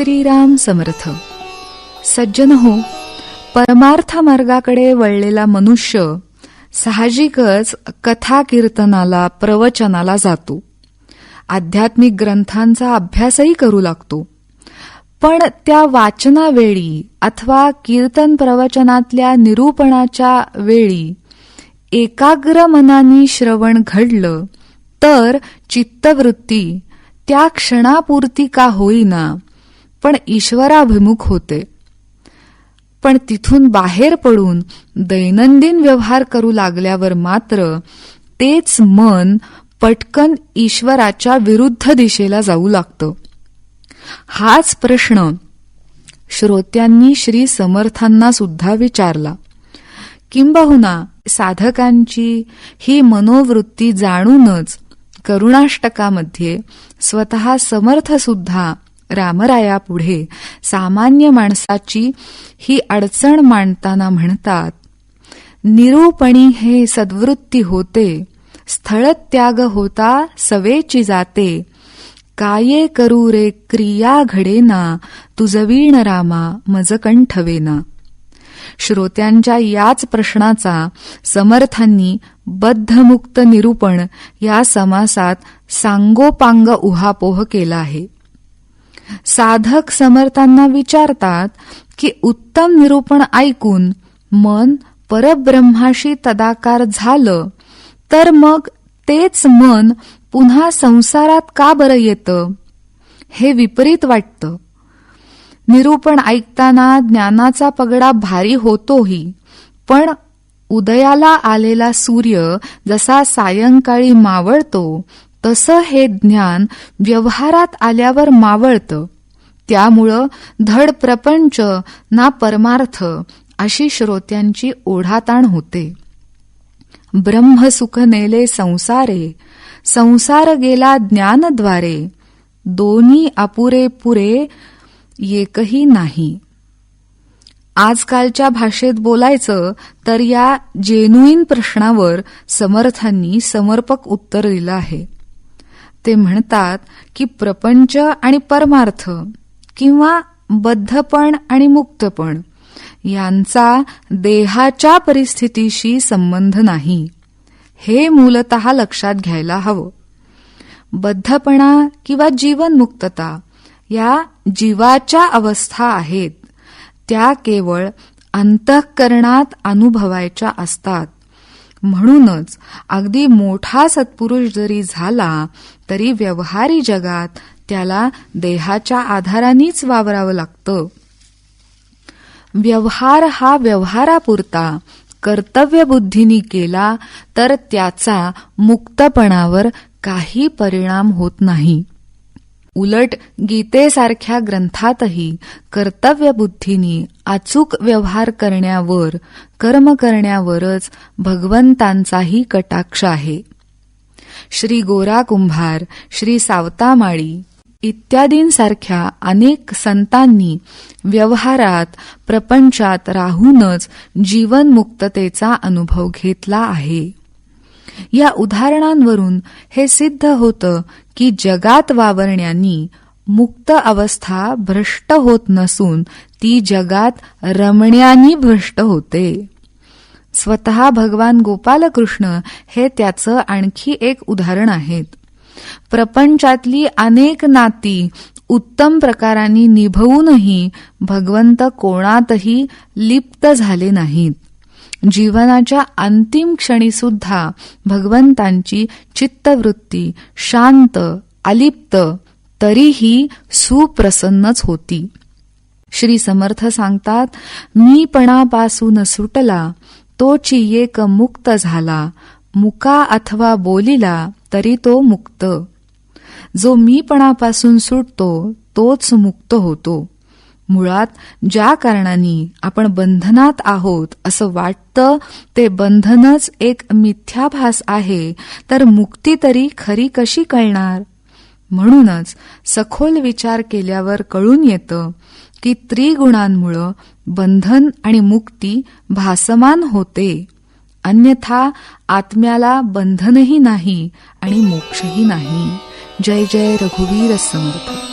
श्रीराम समर्थ. सज्जन हो परमार्थ मार्गाकडे वळलेला मनुष्य साहजिकच कथा कीर्तनाला प्रवचनाला जातो. आध्यात्मिक ग्रंथांचा अभ्यासही करू लागतो. पण त्या वाचनावेळी अथवा कीर्तन प्रवचनातल्या निरूपणाच्या वेळी एकाग्र मनानी श्रवण घडलं तर चित्तवृत्ती त्या क्षणापुरती का होईना पण ईश्वराभिमुख होते. पण तिथून बाहेर पडून दैनंदिन व्यवहार करू लागल्यावर मात्र तेच मन पटकन ईश्वराच्या विरुद्ध दिशेला जाऊ लागतं. हाच प्रश्न श्रोत्यांनी श्री समर्थांना सुद्धा विचारला. किंबहुना साधकांची ही मनोवृत्ती जाणूनच करुणाष्टकामध्ये स्वतः समर्थ सुद्धा रामरायापुढे सामान्य माणसाची ही अडचण मांडताना म्हणतात निरूपणी हे सद्वृत्ती होते स्थळत्याग होता सवेची जाते. काये करू रे क्रिया घडेना तुझवीण रामा मज कंठवेना. श्रोत्यांच्या याच प्रश्नाचा समर्थांनी बद्धमुक्त निरूपण या समासात सांगोपांग उहापोह केला आहे. साधक समर्थांना विचारतात की उत्तम निरूपण ऐकून मन परब्रह्माशी तदाकार झालं तर मग तेच मन पुन्हा संसारात का बरं येतं? हे विपरीत वाटतं. निरूपण ऐकताना ज्ञानाचा पगडा भारी होतोही पण उदयाला आलेला सूर्य जसा सायंकाळी मावळतो तसं हे ज्ञान व्यवहारात आल्यावर मावळतं. त्यामुळं धड प्रपंच ना परमार्थ अशी श्रोत्यांची ओढाताण होते. ब्रह्मसुख नेले संसारे संसार गेला ज्ञानद्वारे दोन्ही अपुरे पुरे एकही नाही. आजकालच्या भाषेत बोलायचं तर या जेन्युईन प्रश्नावर समर्थांनी समर्पक उत्तर दिलं आहे. ते म्हणतात की प्रपंच आणि परमार्थ किंवा बद्धपण आणि मुक्तपण यांचा देहाच्या परिस्थितीशी संबंध नाही. हे मूलत लक्षात घ्यायला हवं. बद्धपणा किंवा जीवनमुक्तता या जीवाच्या अवस्था आहेत. त्या केवळ अंतःकरणात अनुभवायच्या असतात. म्हणूनच अगदी मोठा सत्पुरुष जरी झाला तरी व्यवहारी जगात त्याला देहाच्या आधारानेच वावरावं लागतं. व्यवहार हा व्यवहारापुरता कर्तव्यबुद्धीनी केला तर त्याचा मुक्तपणावर काही परिणाम होत नाही. उलट गीतेसारख्या ग्रंथातही कर्तव्यबुद्धीनी अचूक व्यवहार करण्यावर कर्म करण्यावरच भगवंतांचाही कटाक्ष आहे. श्री गोरा कुंभार श्री सावतामाळी इत्यादींसारख्या अनेक संतांनी व्यवहारात प्रपंचात राहूनच जीवनमुक्ततेचा अनुभव घेतला आहे. या उदाहरणांवरून हे सिद्ध होतं की जगात वावरण्यानी मुक्त अवस्था भ्रष्ट होत नसून ती जगात रमण्यानी भ्रष्ट होते. स्वतः भगवान गोपालकृष्ण हे त्याचं आणखी एक उदाहरण आहेत. प्रपंचातली अनेक नाती उत्तम प्रकारांनी निभवूनही भगवंत कोणातही लिप्त झाले नाहीत. जीवनाच्या अंतिम क्षणी सुद्धा भगवंतांची चित्तवृत्ती शांत अलिप्त तरीही सुप्रसन्नच होती. श्री समर्थ सांगतात मीपणापासून सुटला तोची एक मुक्त झाला मुका अथवा बोलिला तरी तो मुक्त. जो मीपणापासून सुटतो तोच मुक्त होतो. मुळात ज्या कारणाने आपण बंधनात आहोत असं वाटतं ते बंधनच एक मिथ्याभास आहे तर मुक्ती तरी खरी कशी कळणार? म्हणूनच सखोल विचार केल्यावर कळून येतं की त्रिगुणांमुळं बंधन आणि मुक्ती भासमान होते. अन्यथा आत्म्याला बंधनही नाही आणि मोक्षही नाही. जय जय रघुवीर समर्थ.